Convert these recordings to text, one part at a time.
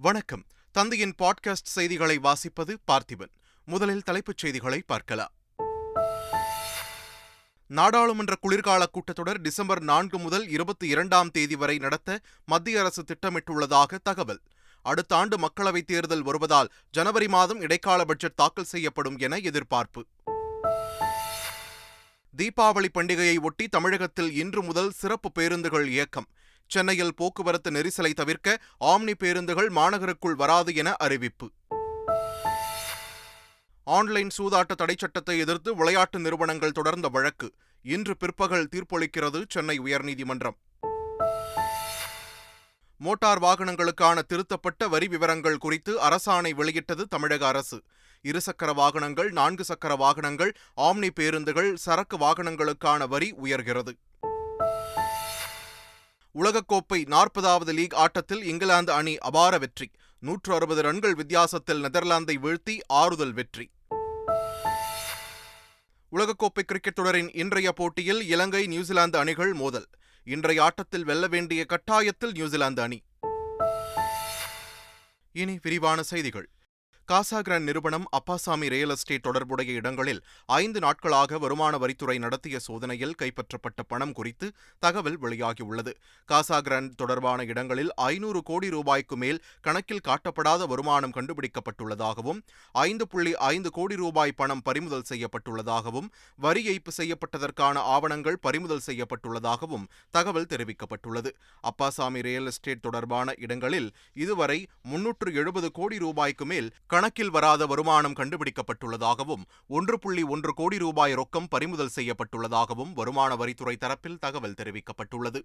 வணக்கம். தந்தையின் பாட்காஸ்ட் செய்திகளை வாசிப்பது பார்த்திபன். முதலில் தலைப்புச் செய்திகளை பார்க்கலாம். நாடாளுமன்ற குளிர்கால கூட்டத்தொடர் டிசம்பர் நான்கு முதல் இருபத்தி இரண்டாம் தேதி வரை நடத்த மத்திய அரசு திட்டமிட்டுள்ளதாக தகவல். அடுத்த ஆண்டு மக்களவைத் தேர்தல் வருவதால் ஜனவரி மாதம் இடைக்கால பட்ஜெட் தாக்கல் செய்யப்படும் என எதிர்பார்ப்பு. தீபாவளி பண்டிகையை ஒட்டி தமிழகத்தில் இன்று முதல் சிறப்பு பேருந்துகள் இயக்கம். சென்னையில் போக்குவரத்து நெரிசலை தவிர்க்க ஆம்னி பேருந்துகள் மாநகருக்குள் வராது என அறிவிப்பு. ஆன்லைன் சூதாட்ட தடைச்சட்டத்தை எதிர்த்து விளையாட்டு நிறுவனங்கள் தொடர்ந்த வழக்கு. இன்று பிற்பகல் தீர்ப்பளிக்கிறது சென்னை உயர்நீதிமன்றம். மோட்டார் வாகனங்களுக்கான திருத்தப்பட்ட வரி விவரங்கள் குறித்து அரசாணை வெளியிட்டது தமிழக அரசு. இருசக்கர வாகனங்கள் நான்கு சக்கர வாகனங்கள் ஆம்னி பேருந்துகள் சரக்கு வாகனங்களுக்கான வரி உயர்கிறது. உலகக்கோப்பை நாற்பதாவது லீக் ஆட்டத்தில் இங்கிலாந்து அணி அபார வெற்றி. நூற்று அறுபது ரன்கள் வித்தியாசத்தில் நெதர்லாந்தை வீழ்த்தி ஆறுதல் வெற்றி. உலகக்கோப்பை கிரிக்கெட் தொடரின் இன்றைய போட்டியில் இலங்கை நியூசிலாந்து அணிகள் மோதல். இன்றைய ஆட்டத்தில் வெல்ல வேண்டிய கட்டாயத்தில் நியூசிலாந்து அணி. இனி விரிவான செய்திகள். காசாகிரன் நிறுவனம் அப்பாசாமி ரியல் எஸ்டேட் தொடர்புடைய இடங்களில் ஐந்து நாட்களாக வருமான வரித்துறை நடத்திய சோதனையில் கைப்பற்றப்பட்ட பணம் குறித்து தகவல் வெளியாகியுள்ளது. காசாகிரான் தொடர்பான இடங்களில் ஐநூறு கோடி ரூபாய்க்கு மேல் கணக்கில் காட்டப்படாத வருமானம் கண்டுபிடிக்கப்பட்டுள்ளதாகவும் ஐந்து புள்ளி ஐந்து கோடி ரூபாய் பணம் பறிமுதல் செய்யப்பட்டுள்ளதாகவும் வரி ஏய்ப்பு செய்யப்பட்டதற்கான ஆவணங்கள் பறிமுதல் செய்யப்பட்டுள்ளதாகவும் தகவல் தெரிவிக்கப்பட்டுள்ளது. அப்பாசாமி ரியல் எஸ்டேட் தொடர்பான இடங்களில் இதுவரை முன்னூற்று எழுபது கோடி ரூபாய்க்கு மேல் கணக்கில் வராத வருமானம் கண்டுபிடிக்கப்பட்டுள்ளதாகவும் ஒன்று புள்ளி ஒன்று கோடி ரூபாய் ரொக்கம் பறிமுதல் செய்யப்பட்டுள்ளதாகவும் வருமான வரித்துறை தரப்பில் தகவல் தெரிவிக்கப்பட்டுள்ளது.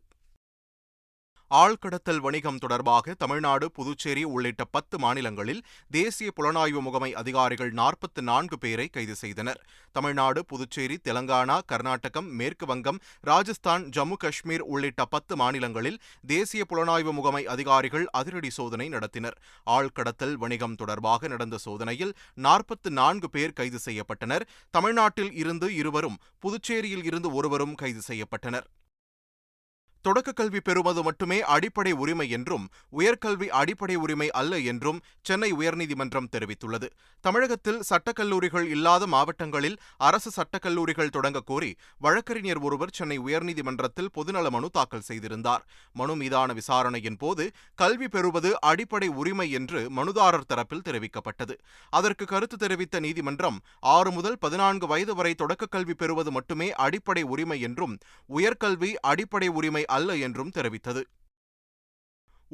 ஆழ்கடத்தல் வணிகம் தொடர்பாக தமிழ்நாடு புதுச்சேரி உள்ளிட்ட பத்து மாநிலங்களில் தேசிய புலனாய்வு முகமை அதிகாரிகள் நாற்பத்தி நான்கு பேரை கைது செய்தனர். தமிழ்நாடு புதுச்சேரி தெலங்கானா கர்நாடகம் மேற்கு வங்கம் ராஜஸ்தான் ஜம்மு காஷ்மீர் உள்ளிட்ட பத்து மாநிலங்களில் தேசிய புலனாய்வு முகமை அதிகாரிகள் அதிரடி சோதனை நடத்தினர். ஆழ்கடத்தல் வணிகம் தொடர்பாக நடந்த சோதனையில் நாற்பத்தி நான்கு பேர் கைது செய்யப்பட்டனர். தமிழ்நாட்டில் இருந்து இருவரும் புதுச்சேரியில் இருந்து ஒருவரும் கைது செய்யப்பட்டனர். தொடக்க கல்வி பெறுவது மட்டுமே அடிப்படை உரிமை என்றும் உயர்கல்வி அடிப்படை உரிமை அல்ல என்றும் சென்னை உயர்நீதிமன்றம் தெரிவித்துள்ளது. தமிழகத்தில் சட்டக்கல்லூரிகள் இல்லாத மாவட்டங்களில் அரசு சட்டக்கல்லூரிகள் தொடங்க கோரி வழக்கறிஞர் ஒருவர் சென்னை உயர்நீதிமன்றத்தில் பொதுநல மனு தாக்கல் செய்திருந்தார். மனு மீதான விசாரணையின் போது கல்வி பெறுவது அடிப்படை உரிமை என்று மனுதாரர் தரப்பில் தெரிவிக்கப்பட்டது. அதற்கு கருத்து தெரிவித்த நீதிமன்றம் ஆறு முதல் பதினான்கு வயது வரை தொடக்க கல்வி பெறுவது மட்டுமே அடிப்படை உரிமை என்றும் உயர்கல்வி அடிப்படை உரிமை அல்ல என்றும் தெரிவித்தது.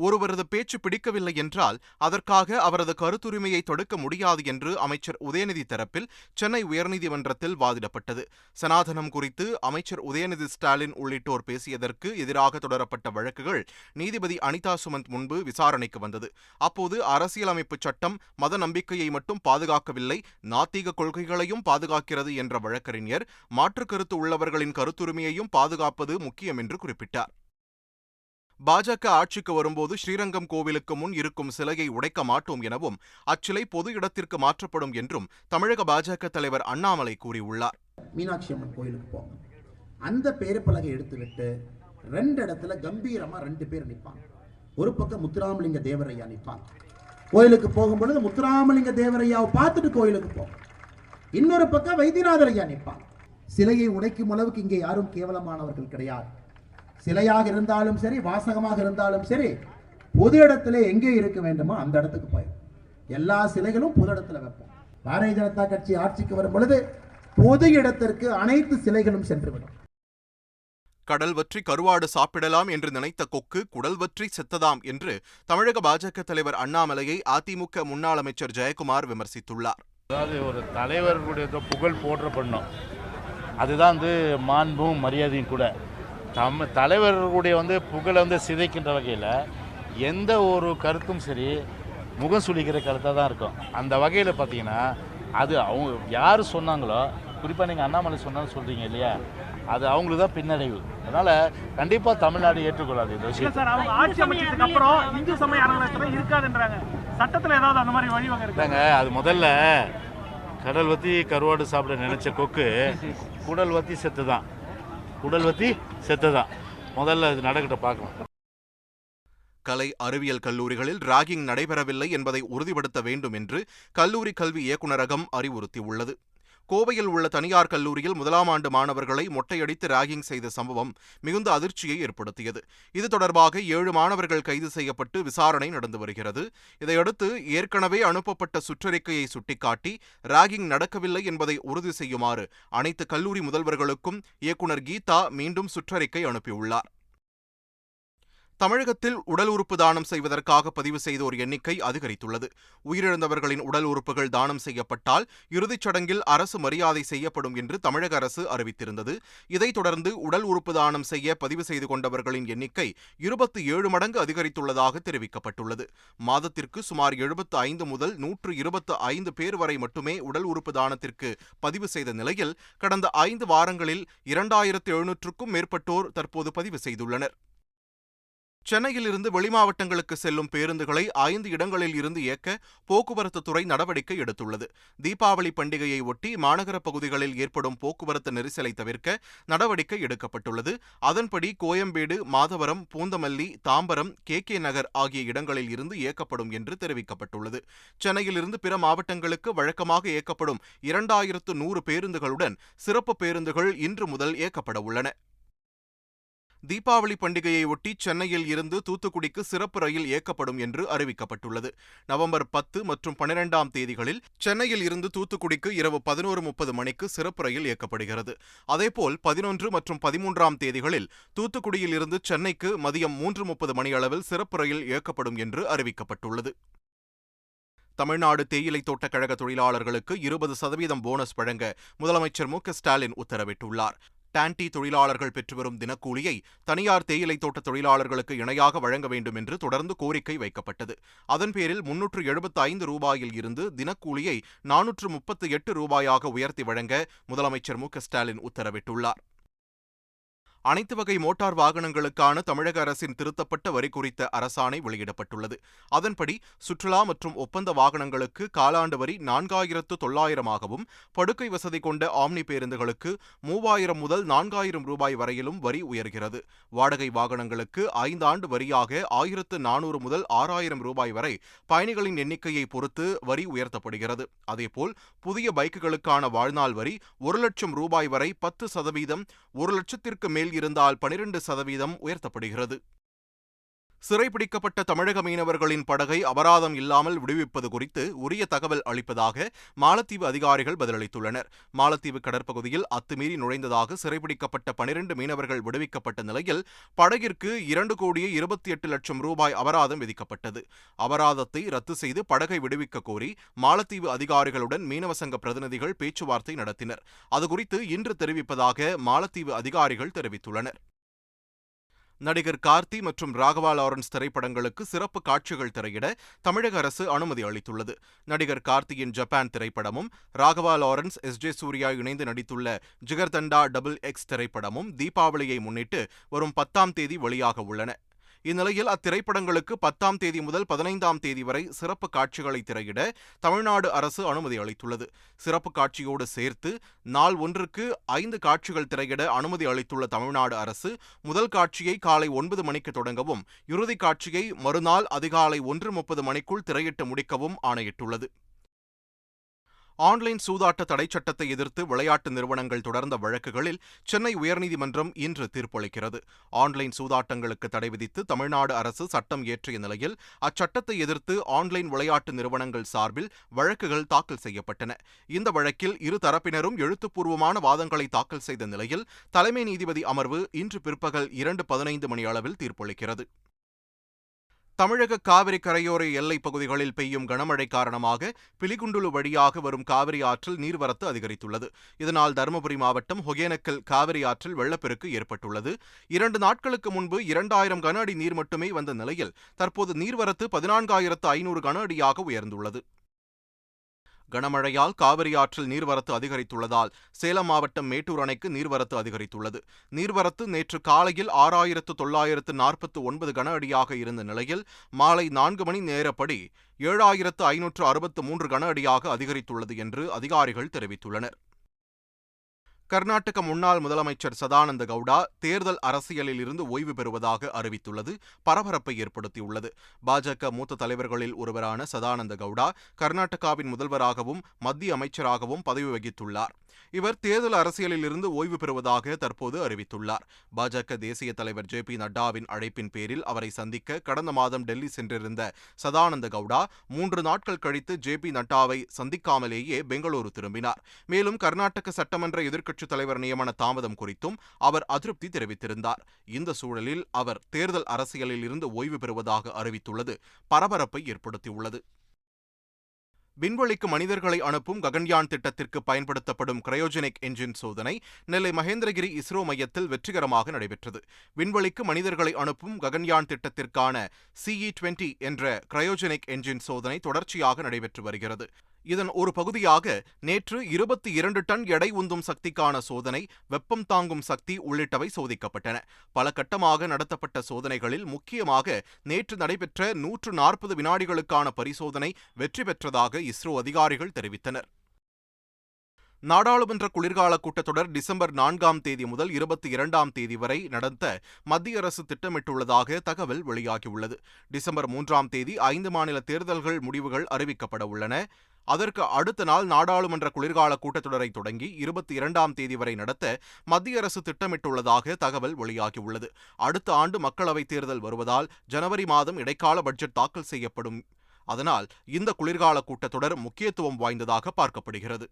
ஒருவரது பேச்சு பிடிக்கவில்லை என்றால் அதற்காக அவரது கருத்துரிமையை தடுக்க முடியாது என்று அமைச்சர் உதயநிதி தரப்பில் சென்னை உயர்நீதிமன்றத்தில் வாதிடப்பட்டது. சனாதனம் குறித்து அமைச்சர் உதயநிதி ஸ்டாலின் உள்ளிட்டோர் பேசியதற்கு எதிராக தொடரப்பட்ட வழக்குகள் நீதிபதி அனிதா சுமந்த் முன்பு விசாரணைக்கு வந்தது. அப்போது அரசியலமைப்பு சட்டம் மத நம்பிக்கையை மட்டும் பாதுகாக்கவில்லை நாத்திக கொள்கைகளையும் பாதுகாக்கிறது என்ற வழக்கறிஞர் மாற்றுக் கருத்து உள்ளவர்களின் கருத்துரிமையையும் பாதுகாப்பது முக்கியம் என்று குறிப்பிட்டார். பாஜக ஆட்சிக்கு வரும்போது ஸ்ரீரங்கம் கோவிலுக்கு முன் இருக்கும் சிலையை உடைக்க மாட்டோம் எனவும் அச்சிலை பொது இடத்திற்கு மாற்றப்படும் என்றும் தமிழக பாஜக தலைவர் அண்ணாமலை கூறியுள்ளார். மீனாட்சி அம்மன் கோயிலுக்கு போங்க அந்த பேருப்பலகை எடுத்துவிட்டு ரெண்டு இடத்துல கம்பீரமா ரெண்டு பேர் நிற்பாங்க ஒரு பக்கம் முத்துராமலிங்க தேவரையா நிற்பாங்க கோயிலுக்கு போகும் பொழுது முத்துராமலிங்க தேவரையாவை பார்த்துட்டு கோயிலுக்கு போங்க இன்னொரு பக்கம் வைத்தியநாதரையா நிற்பான் நிற்பாங்க சிலையை உடைக்கும் அளவுக்கு இங்கே யாரும் கேவலமானவர்கள் கிடையாது. சிலையாக இருந்தாலும் சரி வாசகமாக இருந்தாலும் சரி பொது இடத்துல எங்கே இருக்க வேண்டுமோ அந்த இடத்துக்கு போயிடும் எல்லா சிலைகளும் பொது இடத்துல வைப்போம். பாரதிய ஜனதா கட்சி ஆட்சிக்கு வரும் பொழுது பொது இடத்திற்கு அனைத்து சிலைகளும் சென்றுவிடும். கடல் வற்றி கருவாடு சாப்பிடலாம் என்று நினைத்த கொக்கு குடல் வற்றி செத்ததாம் என்று தமிழக பாஜக தலைவர் அண்ணாமலையை அதிமுக முன்னாள் அமைச்சர் ஜெயக்குமார் விமர்சித்துள்ளார். அதாவது ஒரு தலைவர்களுடைய புகழ் போற்றப்படணும் அதுதான் வந்து மாண்பும் மரியாதையும் கூட. தம் தலைவர்களுடைய வந்து புகழை வந்து சிதைக்கின்ற வகையில் எந்த ஒரு கருத்தும் சரி முகம் சுளிக்கிற கருத்தாக தான் இருக்கும். அந்த வகையில் பார்த்தீங்கன்னா அது அவங்க யார் சொன்னாங்களோ குறிப்பாக நீங்கள் அண்ணாமலை சொன்னாலும் சொல்கிறீங்க இல்லையா அது அவங்களுக்கு தான் பின்னடைவு. அதனால் கண்டிப்பாக தமிழ்நாடு ஏற்றுக்கொள்ளாது இந்த விஷயம் சார் அவங்க ஆட்சி அமைச்சதுக்கு அப்புறம் இந்து சமய அறநிலையத்துறை இருக்காதுன்றாங்க. சட்டத்தில் ஏதாவது அந்த மாதிரி வழிவகை இருக்கு? இல்லைங்க அது முதல்ல கடல் வத்தி கருவாடு சாப்பிட நினைச்ச கொக்கு குடல் வத்தி செத்து தான் உடல் வத்தி செத்ததான் முதல்ல இது நடக்கிட்ட பார்க்கலாம். கலை அறிவியல் கல்லூரிகளில் ராகிங் நடைபெறவில்லை என்பதை உறுதிப்படுத்த வேண்டும் என்று கல்லூரி கல்வி இயக்குநரகம் அறிவுறுத்தியுள்ளது. கோவையில் உள்ள தனியார் கல்லூரியில் முதலாம் ஆண்டு மாணவர்களை மொட்டையடித்து ராகிங் செய்த சம்பவம் மிகுந்த அதிர்ச்சியை ஏற்படுத்தியது. இது தொடர்பாக ஏழு மாணவர்கள் கைது செய்யப்பட்டு விசாரணை நடந்து வருகிறது. இதையடுத்து ஏற்கனவே அனுப்பப்பட்ட சுற்றறிக்கையை சுட்டிக்காட்டி ராகிங் நடக்கவில்லை என்பதை உறுதி செய்யுமாறு அனைத்து கல்லூரி முதல்வர்களுக்கும் இயக்குனர் கீதா மீண்டும் சுற்றறிக்கை அனுப்பியுள்ளார். தமிழகத்தில் உடல் உறுப்பு தானம் செய்வதற்காக பதிவு செய்தோர் எண்ணிக்கை அதிகரித்துள்ளது. உயிரிழந்தவர்களின் உடல் உறுப்புகள் தானம் செய்யப்பட்டால் இறுதிச் சடங்கில் அரசு மரியாதை செய்யப்படும் என்று தமிழக அரசு அறிவித்திருந்தது. இதைத் தொடர்ந்து உடல் உறுப்பு தானம் செய்ய பதிவு செய்து கொண்டவர்களின் எண்ணிக்கை இருபத்தி ஏழு மடங்கு அதிகரித்துள்ளதாக தெரிவிக்கப்பட்டுள்ளது. மாதத்திற்கு சுமார் எழுபத்து ஐந்து முதல் நூற்று இருபத்து ஐந்து பேர் வரை மட்டுமே உடல் உறுப்பு தானத்திற்கு பதிவு செய்த நிலையில் கடந்த ஐந்து வாரங்களில் இரண்டாயிரத்து எழுநூற்றுக்கும் மேற்பட்டோர் தற்போது பதிவு செய்துள்ளனர். சென்னையிலிருந்து வெளிமாவட்டங்களுக்கு செல்லும் பேருந்துகளை ஐந்து இடங்களில் இருந்து இயக்க போக்குவரத்து துறை நடவடிக்கை எடுத்துள்ளது. தீபாவளி பண்டிகையை ஒட்டி மாநகர பகுதிகளில் ஏற்படும் போக்குவரத்து நெரிசலை தவிர்க்க நடவடிக்கை எடுக்கப்பட்டுள்ளது. அதன்படி கோயம்பேடு மாதவரம் பூந்தமல்லி தாம்பரம் கே கே நகர் ஆகிய இடங்களில் இருந்து இயக்கப்படும் என்று தெரிவிக்கப்பட்டுள்ளது. சென்னையிலிருந்து பிற மாவட்டங்களுக்கு வழக்கமாக இயக்கப்படும் இரண்டாயிரத்து நூறு பேருந்துகளுடன் சிறப்பு பேருந்துகள் இன்று முதல் இயக்கப்பட உள்ளன. தீபாவளி பண்டிகையை ஒட்டி சென்னையில் இருந்து தூத்துக்குடிக்கு சிறப்பு ரயில் இயக்கப்படும் என்று அறிவிக்கப்பட்டுள்ளது. நவம்பர் பத்து மற்றும் பனிரெண்டாம் தேதிகளில் சென்னையில் இருந்து தூத்துக்குடிக்கு இரவு பதினோரு முப்பது மணிக்கு சிறப்பு ரயில் இயக்கப்படுகிறது. அதேபோல் பதினொன்று மற்றும் பதிமூன்றாம் தேதிகளில் தூத்துக்குடியில் இருந்து சென்னைக்கு மதியம் மூன்று முப்பது மணியளவில் சிறப்பு ரயில் இயக்கப்படும் என்று அறிவிக்கப்பட்டுள்ளது. தமிழ்நாடு தேயிலை தோட்டக் கழக தொழிலாளர்களுக்கு இருபது சதவீதம் போனஸ் வழங்க முதலமைச்சர் மு க ஸ்டாலின் உத்தரவிட்டுள்ளார். டான்டி தொழிலாளர்கள் பெற்றுவரும் தினக்கூலியை தனியார் தேயிலை தோட்ட தொழிலாளர்களுக்கு இணையாக வழங்க வேண்டும் என்று தொடர்ந்து கோரிக்கை வைக்கப்பட்டது. அதன் பேரில் முன்னூற்று எழுபத்தி ஐந்து ரூபாயில் இருந்து தினக்கூலியை நானூற்று முப்பத்து எட்டு ரூபாயாக உயர்த்தி வழங்க முதலமைச்சர் மு ஸ்டாலின் உத்தரவிட்டுள்ளார். அனைத்து வகை மோட்டார் வாகனங்களுக்கான தமிழக அரசின் திருத்தப்பட்ட வரி குறித்த அரசாணை வெளியிடப்பட்டுள்ளது. அதன்படி சுற்றுலா மற்றும் ஒப்பந்த வாகனங்களுக்கு காலாண்டு வரி நான்காயிரத்து தொள்ளாயிரமாகவும் படுக்கை வசதி கொண்ட ஆம்னி பேருந்துகளுக்கு மூவாயிரம் முதல் நான்காயிரம் ரூபாய் வரையிலும் வரி உயர்கிறது. வாடகை வாகனங்களுக்கு ஐந்தாண்டு வரியாக ஆயிரத்து நானூறு முதல் ஆறாயிரம் ரூபாய் வரை பயணிகளின் எண்ணிக்கையை பொறுத்து வரி உயர்த்தப்படுகிறது. அதேபோல் புதிய பைக்குகளுக்கான வாழ்நாள் வரி ஒரு லட்சம் ரூபாய் வரை பத்து சதவீதம் ஒரு லட்சத்திற்கு மேல் இருந்தால் பனிரெண்டு சதவீதம் உயர்த்தப்படுகிறது. சிறைபிடிக்கப்பட்ட தமிழக மீனவர்களின் படகை அபராதம் இல்லாமல் விடுவிப்பது குறித்து உரிய தகவல் அளிப்பதாக மாலத்தீவு அதிகாரிகள் பதிலளித்துள்ளனர். மாலத்தீவு கடற்பகுதியில் அத்துமீறி நுழைந்ததாக சிறைபிடிக்கப்பட்ட பனிரெண்டு மீனவர்கள் விடுவிக்கப்பட்ட நிலையில் படகிற்கு இரண்டு கோடியே இருபத்தி எட்டு லட்சம் ரூபாய் அபராதம் விதிக்கப்பட்டது. அபராதத்தை ரத்து செய்து படகை விடுவிக்க கோரி மாலத்தீவு அதிகாரிகளுடன் மீனவ சங்க பிரதிநிதிகள் பேச்சுவார்த்தை நடத்தினர். அதுகுறித்து இன்று தெரிவிப்பதாக மாலத்தீவு அதிகாரிகள் தெரிவித்துள்ளனர். நடிகர் கார்த்தி மற்றும் ராகவா லாரன்ஸ் திரைப்படங்களுக்கு சிறப்பு காட்சிகள் திரையிட தமிழக அரசு அனுமதி அளித்துள்ளது. நடிகர் கார்த்தியின் ஜப்பான் திரைப்படமும் Raghava Lawrence S J Suryah இணைந்து நடித்துள்ள ஜிகர்தண்டா டபுள் எக்ஸ் திரைப்படமும் தீபாவளியை முன்னிட்டு வரும் பத்தாம் தேதி வெளியாக உள்ளன. இந்நிலையில் அத்திரைப்படங்களுக்கு பத்தாம் தேதி முதல் பதினைந்தாம் தேதி வரை சிறப்பு காட்சிகளை திரையிட தமிழ்நாடு அரசு அனுமதி அளித்துள்ளது. சிறப்பு காட்சியோடு சேர்த்து நாள் ஒன்றுக்கு ஐந்து காட்சிகள் திரையிட அனுமதி அளித்துள்ள தமிழ்நாடு அரசு முதல் காட்சியை காலை ஒன்பது மணிக்கு தொடங்கவும் இறுதி காட்சியை மறுநாள் அதிகாலை ஒன்று முப்பது மணிக்குள் திரையிட்டு முடிக்கவும் ஆணையிட்டுள்ளது. ஆன்லைன் சூதாட்ட தடை சட்டத்தை எதிர்த்து விளையாட்டு நிறுவனங்கள் தொடர்ந்த வழக்குகளில் சென்னை உயர்நீதிமன்றம் இன்று தீர்ப்பளிக்கிறது. ஆன்லைன் சூதாட்டங்களுக்கு தடை விதித்து தமிழ்நாடு அரசு சட்டம் இயற்றிய நிலையில் அச்சட்டத்தை எதிர்த்து ஆன்லைன் விளையாட்டு நிறுவனங்கள் சார்பில் வழக்குகள் தாக்கல் செய்யப்பட்டன. இந்த வழக்கில் இரு தரப்பினரும் எழுத்துப்பூர்வமான வாதங்களை தாக்கல் செய்த நிலையில் தலைமை நீதிபதி அமர்வு இன்று பிற்பகல் இரண்டு பதினைந்து மணி அளவில் தீர்ப்பளிக்கிறது. தமிழக காவிரி கரையோர எல்லைப் பகுதிகளில் பெய்யும் கனமழை காரணமாக பிலிகுண்டுலு வழியாக வரும் காவிரி ஆற்றில் நீர்வரத்து அதிகரித்துள்ளது. இதனால் தருமபுரி மாவட்டம் ஒகேனக்கல் காவிரி ஆற்றில் வெள்ளப்பெருக்கு ஏற்பட்டுள்ளது. இரண்டு நாட்களுக்கு முன்பு இரண்டாயிரம் கன அடி நீர் மட்டுமே வந்த நிலையில் தற்போது நீர்வரத்து பதினான்காயிரத்து ஐநூறு கன அடியாக உயர்ந்துள்ளது. கனமழையால் காவிரி ஆற்றில் நீர்வரத்து அதிகரித்துள்ளதால் சேலம் மாவட்டம் மேட்டூர் அணைக்கு நீர்வரத்து அதிகரித்துள்ளது. நீர்வரத்து நேற்று காலையில் ஆறாயிரத்து தொள்ளாயிரத்து நாற்பத்து ஒன்பது கன அடியாக இருந்த நிலையில் மாலை நான்கு மணி நேரப்படி ஏழாயிரத்து ஐநூற்று அறுபத்து மூன்று கன அடியாக அதிகரித்துள்ளது என்று அதிகாரிகள் தெரிவித்துள்ளனர். கர்நாடக முன்னாள் முதலமைச்சர் சதானந்த கவுடா தேர்தல் அரசியலில் இருந்து ஓய்வு பெறுவதாக அறிவித்துள்ளது பரபரப்பை ஏற்படுத்தியுள்ளது. பாஜக மூத்த தலைவர்களில் ஒருவரான சதானந்த கவுடா கர்நாடகாவின் முதல்வராகவும் மத்திய அமைச்சராகவும் பதவி வகித்துள்ளார். இவர் தேர்தல் அரசியலில் இருந்து ஓய்வு பெறுவதாக தற்போது அறிவித்துள்ளார். பாஜக தேசிய தலைவர் ஜே பி நட்டாவின் அழைப்பின் பேரில் அவரை சந்திக்க கடந்த மாதம் டெல்லி சென்றிருந்த சதானந்த கவுடா மூன்று நாட்கள் கழித்து ஜே பி நட்டாவை சந்திக்காமலேயே பெங்களூரு திரும்பினார். மேலும் கர்நாடக சட்டமன்ற எதிர்க்கட்சித் தலைவர் நியமன தாமதம் குறித்தும் அவர் அதிருப்தி தெரிவித்திருந்தார். இந்த சூழலில் அவர் தேர்தல் அரசியலில் இருந்து ஓய்வு பெறுவதாக அறிவித்துள்ளது. பரபரப்பை ஏற்படுத்தியுள்ளது. விண்வெளிக்கு மனிதர்களை அனுப்பும் ககன்யான் திட்டத்திற்கு பயன்படுத்தப்படும் கிரயோஜெனிக் என்ஜின் சோதனை நெல்லை மகேந்திரகிரி இஸ்ரோ மையத்தில் வெற்றிகரமாக நடைபெற்றது. விண்வெளிக்கு மனிதர்களை அனுப்பும் ககன்யான் திட்டத்திற்கான சிஇ டுவெண்டி என்ற கிரயோஜெனிக் என்ஜின் சோதனை தொடர்ச்சியாக நடைபெற்று வருகிறது. இதன் ஒரு பகுதியாக நேற்று இருபத்தி இரண்டு டன் எடை உந்தும் சக்திக்கான சோதனை வெப்பம் தாங்கும் சக்தி உள்ளிட்டவை சோதிக்கப்பட்டன. பல கட்டமாக நடத்தப்பட்ட சோதனைகளில் முக்கியமாக நேற்று நடைபெற்ற நூற்று நாற்பது வினாடிகளுக்கான பரிசோதனை வெற்றி பெற்றதாக இஸ்ரோ அதிகாரிகள் தெரிவித்தனர். நாடாளுமன்ற குளிர்கால கூட்டத்தொடர் டிசம்பர் நான்காம் தேதி முதல் இருபத்தி இரண்டாம் தேதி வரை நடத்த மத்திய அரசு திட்டமிட்டுள்ளதாக தகவல் வெளியாகியுள்ளது. டிசம்பர் மூன்றாம் தேதி ஐந்து மாநில தேர்தல்கள் முடிவுகள் அறிவிக்கப்பட உள்ளன. அதற்கு அடுத்த நாள் நாடாளுமன்ற குளிர்கால கூட்டத்தொடரை தொடங்கி இருபத்தி இரண்டாம் தேதி வரை நடத்த மத்திய அரசு திட்டமிட்டுள்ளதாக தகவல் வெளியாகியுள்ளது. அடுத்த ஆண்டு மக்களவைத் தேர்தல் வருவதால் ஜனவரி மாதம் இடைக்கால பட்ஜெட் தாக்கல் செய்யப்படும். அதனால் இந்த குளிர்கால கூட்டத்தொடர் முக்கியத்துவம் வாய்ந்ததாக பார்க்கப்படுகிறது.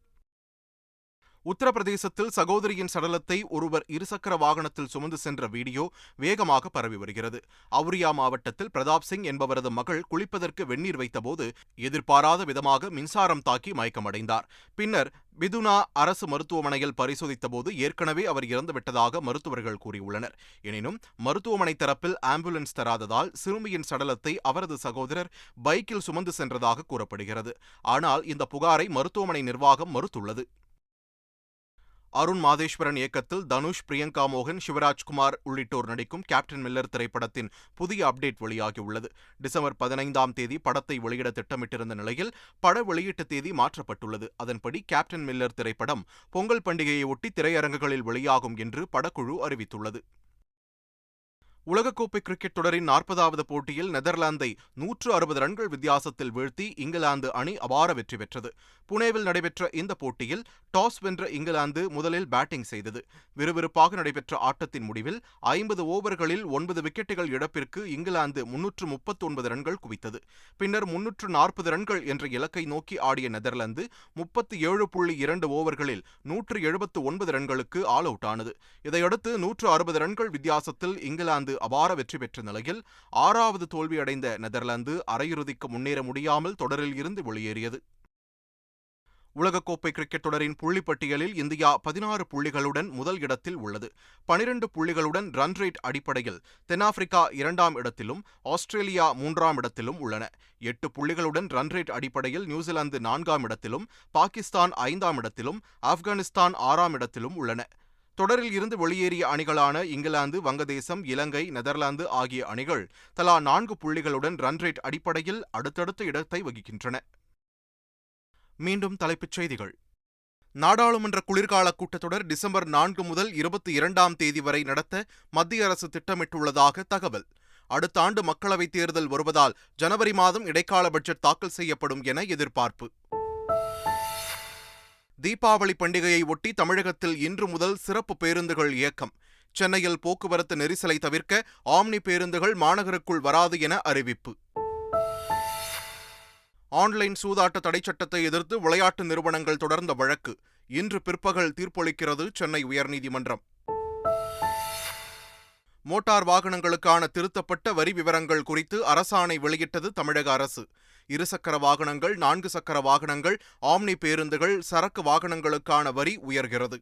உத்தரப்பிரதேசத்தில் சகோதரியின் சடலத்தை ஒருவர் இருசக்கர வாகனத்தில் சுமந்து சென்ற வீடியோ வேகமாக பரவி வருகிறது. அவுரியா மாவட்டத்தில் பிரதாப் சிங் என்பவரது மகள் குளிப்பதற்கு வெந்நீர் வைத்தபோது எதிர்பாராத விதமாக மின்சாரம் தாக்கி மயக்கமடைந்தார். பின்னர் பிதுனா அரசு மருத்துவமனையில் பரிசோதித்தபோது ஏற்கனவே அவர் இறந்துவிட்டதாக மருத்துவர்கள் கூறியுள்ளனர். எனினும் மருத்துவமனை தரப்பில் ஆம்புலன்ஸ் தராததால் சிறுமியின் சடலத்தை அவரது சகோதரர் பைக்கில் சுமந்து சென்றதாக கூறப்படுகிறது. ஆனால் இந்த புகாரை மருத்துவமனை நிர்வாகம் மறுத்துள்ளது. அருண் மாதேஸ்வரன் இயக்கத்தில் தனுஷ் பிரியங்கா மோகன் சிவராஜ்குமார் உள்ளிட்டோர் நடிக்கும் கேப்டன் மில்லர் திரைப்படத்தின் புதிய அப்டேட் வெளியாகியுள்ளது. டிசம்பர் பதினைந்தாம் தேதி படத்தை வெளியிட திட்டமிட்டிருந்த நிலையில் பட வெளியீட்டு தேதி மாற்றப்பட்டுள்ளது. அதன்படி கேப்டன் மில்லர் திரைப்படம் பொங்கல் பண்டிகையை ஒட்டி திரையரங்குகளில் வெளியாகும் என்று படக்குழு அறிவித்துள்ளது. உலகக்கோப்பை கிரிக்கெட் தொடரின் நாற்பதாவது போட்டியில் நெதர்லாந்தை நூற்று அறுபது ரன்கள் வித்தியாசத்தில் வீழ்த்தி இங்கிலாந்து அணி அபார வெற்றி பெற்றது. புனேவில் நடைபெற்ற இந்த போட்டியில் டாஸ் வென்ற இங்கிலாந்து முதலில் பேட்டிங் செய்தது. விறுவிறுப்பாக நடைபெற்ற ஆட்டத்தின் முடிவில் ஐம்பது ஓவர்களில் ஒன்பது விக்கெட்டுகள் இழப்பிற்கு இங்கிலாந்து முன்னூற்று முப்பத்தி ஒன்பது ரன்கள் குவித்தது. பின்னர் முன்னூற்று நாற்பது ரன்கள் என்ற இலக்கை நோக்கி ஆடிய நெதர்லாந்து முப்பத்தி ஏழு புள்ளி இரண்டு ஓவர்களில் நூற்று எழுபத்து ஒன்பது ரன்களுக்கு ஆல் அவுட் ஆனது. இதையடுத்து நூற்று அறுபது ரன்கள் வித்தியாசத்தில் இங்கிலாந்து அபார வெற்றி பெற்ற நிலையில் ஆறாவது தோல்வியடைந்த நெதர்லாந்து அரையிறுதிக்கு முன்னேற முடியாமல் தொடரில் இருந்து வெளியேறியது. உலகக்கோப்பை கிரிக்கெட் தொடரின் புள்ளிப்பட்டியலில் இந்தியா பதினாறு புள்ளிகளுடன் முதல் இடத்தில் உள்ளது. பனிரெண்டு புள்ளிகளுடன் ரன் ரேட் அடிப்படையில் தென்னாப்பிரிக்கா இரண்டாம் இடத்திலும் ஆஸ்திரேலியா மூன்றாம் இடத்திலும் உள்ளன. எட்டு புள்ளிகளுடன் ரன் ரேட் அடிப்படையில் நியூசிலாந்து நான்காம் இடத்திலும் பாகிஸ்தான் ஐந்தாம் இடத்திலும் ஆப்கானிஸ்தான் ஆறாம் இடத்திலும் உள்ளன. தொடரில் இருந்து வெளியேறிய அணிகளான இங்கிலாந்து வங்கதேசம் இலங்கை நெதர்லாந்து ஆகிய அணிகள் தலா நான்கு புள்ளிகளுடன் ரன் ரேட் அடிப்படையில் அடுத்தடுத்த இடத்தை வகிக்கின்றன. மீண்டும் தலைப்புச் செய்திகள். நாடாளுமன்ற குளிர்கால கூட்டத்தொடர் டிசம்பர் நான்கு முதல் இருபத்தி இரண்டாம் தேதி வரை நடத்த மத்திய அரசு திட்டமிட்டுள்ளதாக தகவல். அடுத்த ஆண்டு மக்களவைத் தேர்தல் வருவதால் ஜனவரி மாதம் இடைக்கால பட்ஜெட் தாக்கல் செய்யப்படும் என எதிர்பார்ப்பு. தீபாவளி பண்டிகையை ஒட்டி தமிழகத்தில் இன்று முதல் சிறப்பு பேருந்துகள் இயக்கம். சென்னையில் போக்குவரத்து நெரிசலை தவிர்க்க ஆம்னி பேருந்துகள் மாநகருக்குள் வராது என அறிவிப்பு. ஆன்லைன் சூதாட்ட தடை சட்டத்தை எதிர்த்து விளையாட்டு நிறுவனங்கள் தொடர்ந்த வழக்கு. இன்று பிற்பகல் தீர்ப்பளிக்கிறது சென்னை உயர்நீதிமன்றம். மோட்டார் வாகனங்களுக்கான திருத்தப்பட்ட வரி விவரங்கள் குறித்து அரசாணை வெளியிட்டது தமிழக அரசு. இருசக்கர வாகனங்கள் நான்கு சக்கர வாகனங்கள் ஆம்னி பேருந்துகள் சரக்கு வாகனங்களுக்கான வரி உயர்கிறது.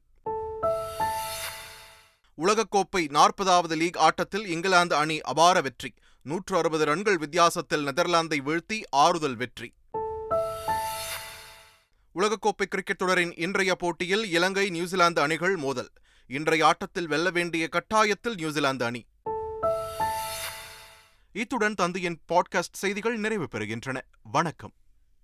உலகக்கோப்பை நாற்பதாவது லீக் ஆட்டத்தில் இங்கிலாந்து அணி அபார வெற்றி. நூற்று அறுபது ரன்கள் வித்தியாசத்தில் நெதர்லாந்தை வீழ்த்தி ஆறுதல் வெற்றி. உலகக்கோப்பை கிரிக்கெட் தொடரின் இன்றைய போட்டியில் இலங்கை நியூசிலாந்து அணிகள் மோதல். இன்றைய ஆட்டத்தில் வெல்ல வேண்டிய கட்டாயத்தில் நியூசிலாந்து அணி. இத்துடன் தந்தையின் பாட்காஸ்ட் செய்திகள் நிறைவு பெறுகின்றன. வணக்கம்.